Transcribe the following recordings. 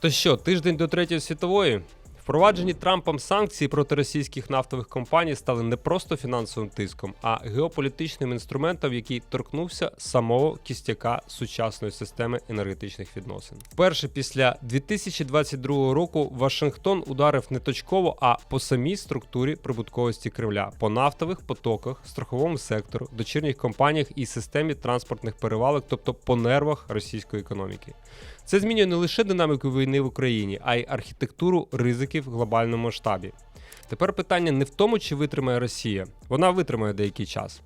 То що, тиждень до третьої світової? Впроваджені Трампом санкції проти російських нафтових компаній стали не просто фінансовим тиском, а геополітичним інструментом, який торкнувся самого кістяка сучасної системи енергетичних відносин. Вперше після 2022 року Вашингтон ударив не точково, а по самій структурі прибутковості Кремля, по нафтових потоках, страховому сектору, дочірніх компаніях і системі транспортних перевалок, тобто по нервах російської економіки. Це змінює не лише динаміку війни в Україні, а й архітектуру ризиків в глобальному масштабі. Тепер питання не в тому, чи витримає Росія, вона витримає деякий час,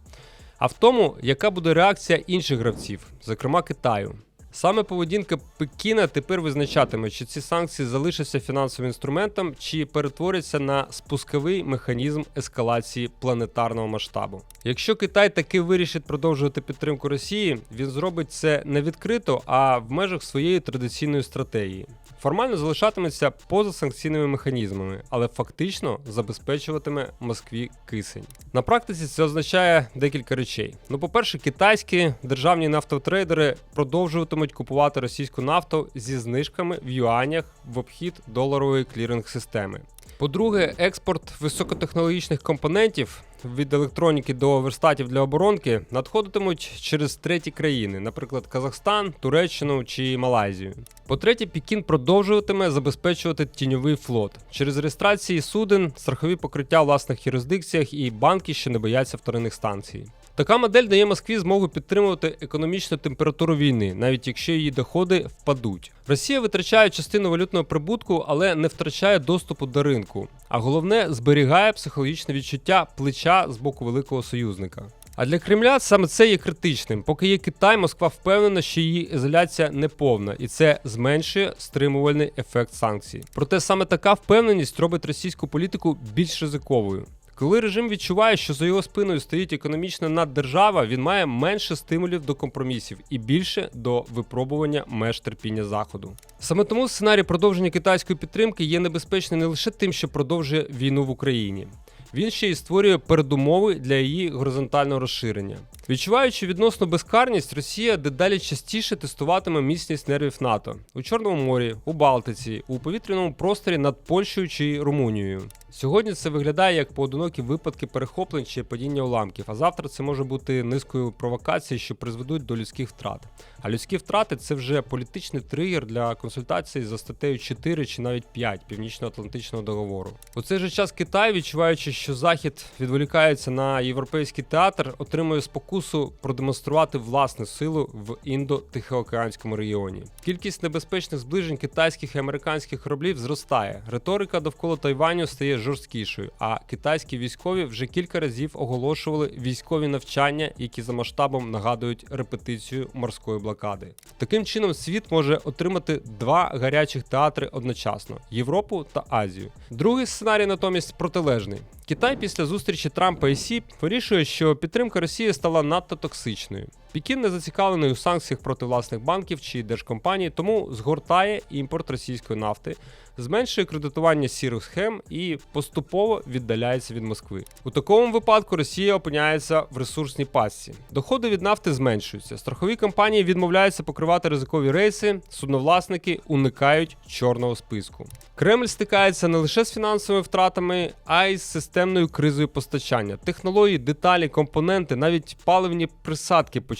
а в тому, яка буде реакція інших гравців, зокрема Китаю. Саме поведінка Пекіна тепер визначатиме, чи ці санкції залишаться фінансовим інструментом, чи перетворяться на спусковий механізм ескалації планетарного масштабу. Якщо Китай таки вирішить продовжувати підтримку Росії, він зробить це не відкрито, а в межах своєї традиційної стратегії. Формально залишатиметься поза санкційними механізмами, але фактично забезпечуватиме Москві кисень. На практиці це означає декілька речей. Ну, по-перше, китайські державні нафтотрейдери продовжуватимуть купувати російську нафту зі знижками в юанях в обхід доларової кліринг-системи. По-друге, експорт високотехнологічних компонентів від електроніки до верстатів для оборонки надходитимуть через треті країни, наприклад, Казахстан, Туреччину чи Малайзію. По-третє, Пекін продовжуватиме забезпечувати тіньовий флот через реєстрації суден, страхові покриття в власних юрисдикціях і банки, що не бояться вторинних станцій. Така модель дає Москві змогу підтримувати економічну температуру війни, навіть якщо її доходи впадуть. Росія витрачає частину валютного прибутку, але не втрачає доступу до ринку. А головне зберігає психологічне відчуття плеча з боку великого союзника. А для Кремля саме це є критичним. Поки є Китай, Москва впевнена, що її ізоляція не повна, і це зменшує стримувальний ефект санкцій. Проте саме така впевненість робить російську політику більш ризиковою. Коли режим відчуває, що за його спиною стоїть економічна наддержава, він має менше стимулів до компромісів і більше до випробування меж терпіння заходу. Саме тому сценарій продовження китайської підтримки є небезпечним не лише тим, що продовжує війну в Україні. Він ще й створює передумови для її горизонтального розширення. Відчуваючи відносну безкарність, Росія дедалі частіше тестуватиме міцність нервів НАТО у Чорному морі, у Балтиці, у повітряному просторі над Польщею чи Румунією. Сьогодні це виглядає як поодинокі випадки перехоплень чи падіння уламків, а завтра це може бути низкою провокацій, що призведуть до людських втрат. А людські втрати це вже політичний тригер для консультацій за статтею 4 чи навіть 5 Північно-Атлантичного договору. У цей же час Китай, відчуваючи, що Захід відволікається на європейський театр, отримує спокусу продемонструвати власну силу в індо-тихоокеанському регіоні. Кількість небезпечних зближень китайських і американських кораблів зростає. Риторика довкола Тайваню стає жорсткішою, а китайські військові вже кілька разів оголошували військові навчання, які за масштабом нагадують репетицію морської блокади. Таким чином, світ може отримати два гарячих театри одночасно Європу та Азію. Другий сценарій натомість протилежний. Китай після зустрічі Трампа і Сі вирішує, що підтримка Росії стала надто токсичною. Пекін не зацікавлений у санкціях проти власних банків чи держкомпаній, тому згортає імпорт російської нафти, зменшує кредитування сірих схем і поступово віддаляється від Москви. У такому випадку Росія опиняється в ресурсній пастці. Доходи від нафти зменшуються. Страхові компанії відмовляються покривати ризикові рейси, судновласники уникають чорного списку. Кремль стикається не лише з фінансовими втратами, а й з системною кризою постачання. Технології, деталі, компоненти, навіть паливні присадки починають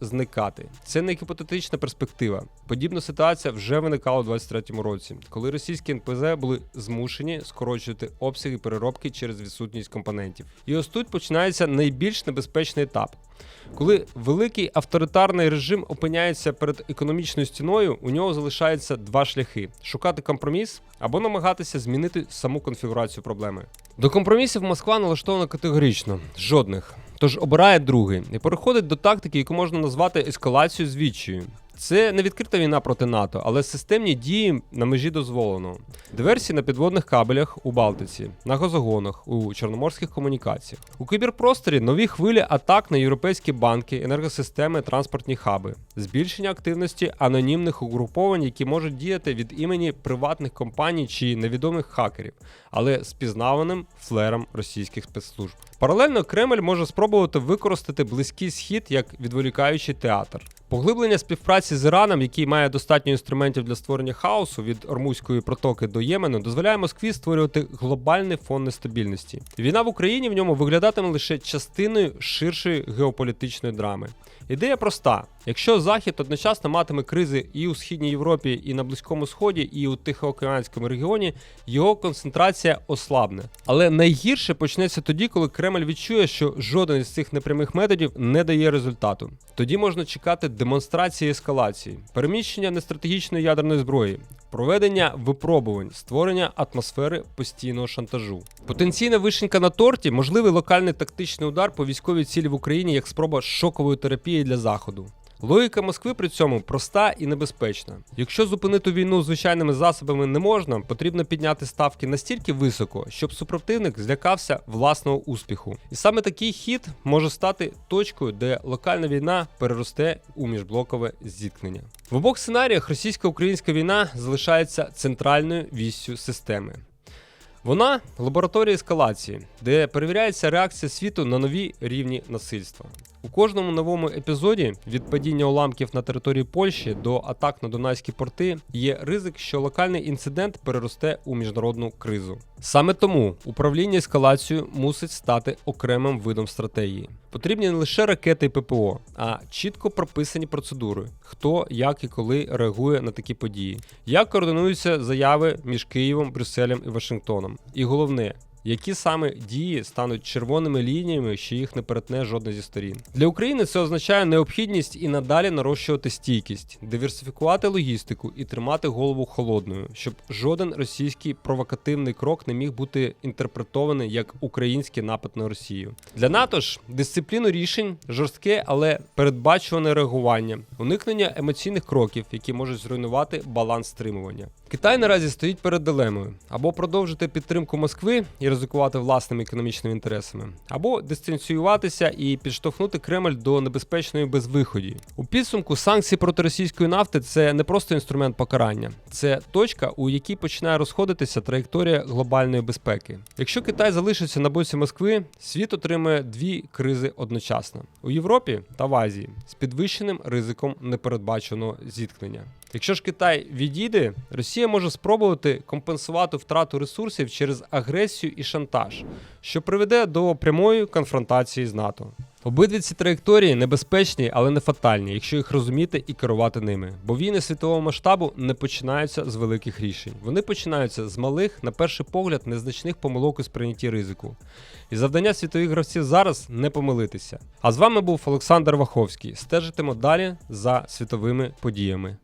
зникати. Це не гіпотетична перспектива. Подібна ситуація вже виникала у 2023 році, коли російські НПЗ були змушені скорочувати обсяги переробки через відсутність компонентів. І ось тут починається найбільш небезпечний етап. Коли великий авторитарний режим опиняється перед економічною стіною, у нього залишається два шляхи: шукати компроміс або намагатися змінити саму конфігурацію проблеми. До компромісів Москва налаштована категорично, жодних. Тож обирає другий і переходить до тактики, яку можна назвати ескалацією звідчою. Це не відкрита війна проти НАТО, але системні дії на межі дозволеного. Диверсії на підводних кабелях у Балтиці, на газогонах, у чорноморських комунікаціях. У кіберпросторі нові хвилі атак на європейські банки, енергосистеми, транспортні хаби, збільшення активності анонімних угруповань, які можуть діяти від імені приватних компаній чи невідомих хакерів, але з пізнаваним флером російських спецслужб. Паралельно Кремль може спробувати використати близький схід як відволікаючий театр. Поглиблення співпраці з Іраном, який має достатньо інструментів для створення хаосу від Ормузької протоки до Ємену, дозволяє Москві створювати глобальний фон нестабільності. Війна в Україні в ньому виглядатиме лише частиною ширшої геополітичної драми. Ідея проста: якщо Захід одночасно матиме кризи і у східній Європі, і на Близькому Сході, і у Тихоокеанському регіоні, його концентрація ослабне. Але найгірше почнеться тоді, коли Кремль відчує, що жоден із цих непрямих методів не дає результату. Тоді можна чекати демонстрації ескалації, переміщення нестратегічної ядерної зброї. Проведення випробувань, створення атмосфери постійного шантажу. Потенційна вишенька на торті можливий локальний тактичний удар по військовій цілі в Україні як спроба шокової терапії для заходу. Логіка Москви при цьому проста і небезпечна. Якщо зупинити війну звичайними засобами не можна, потрібно підняти ставки настільки високо, щоб супротивник злякався власного успіху. І саме такий хід може стати точкою, де локальна війна переросте у міжблокове зіткнення. В обох сценаріях російсько-українська війна залишається центральною віссю системи. Вона лабораторія ескалації, де перевіряється реакція світу на нові рівні насильства. У кожному новому епізоді від падіння уламків на території Польщі до атак на дунайські порти є ризик, що локальний інцидент переросте у міжнародну кризу. Саме тому управління ескалацією мусить стати окремим видом стратегії. Потрібні не лише ракети і ППО, а чітко прописані процедури, хто, як і коли реагує на такі події, як координуються заяви між Києвом, Брюсселем і Вашингтоном. І головне, які саме дії стануть червоними лініями, що їх не перетне жодна зі сторін. Для України це означає необхідність і надалі нарощувати стійкість, диверсифікувати логістику і тримати голову холодною, щоб жоден російський провокативний крок не міг бути інтерпретований як український напад на Росію. Для НАТО ж дисципліну рішень жорстке, але передбачуване реагування, уникнення емоційних кроків, які можуть зруйнувати баланс стримування. Китай наразі стоїть перед дилемою або продовжити підтримку Москви і ризикувати власними економічними інтересами, або дистанціюватися і підштовхнути Кремль до небезпечної безвиході. У підсумку санкції проти російської нафти це не просто інструмент покарання, це точка, у якій починає розходитися траєкторія глобальної безпеки. Якщо Китай залишиться на боці Москви, світ отримає дві кризи одночасно у Європі та в Азії з підвищеним ризиком непередбаченого зіткнення. Якщо ж Китай відійде, Росія може спробувати компенсувати втрату ресурсів через агресію і шантаж, що приведе до прямої конфронтації з НАТО. Обидві ці траєкторії небезпечні, але не фатальні, якщо їх розуміти і керувати ними. Бо війни світового масштабу не починаються з великих рішень. Вони починаються з малих, на перший погляд, незначних помилок у сприйнятті ризику. І завдання світових гравців зараз не помилитися. А з вами був Олександр Ваховський. Стежитимо далі за світовими подіями.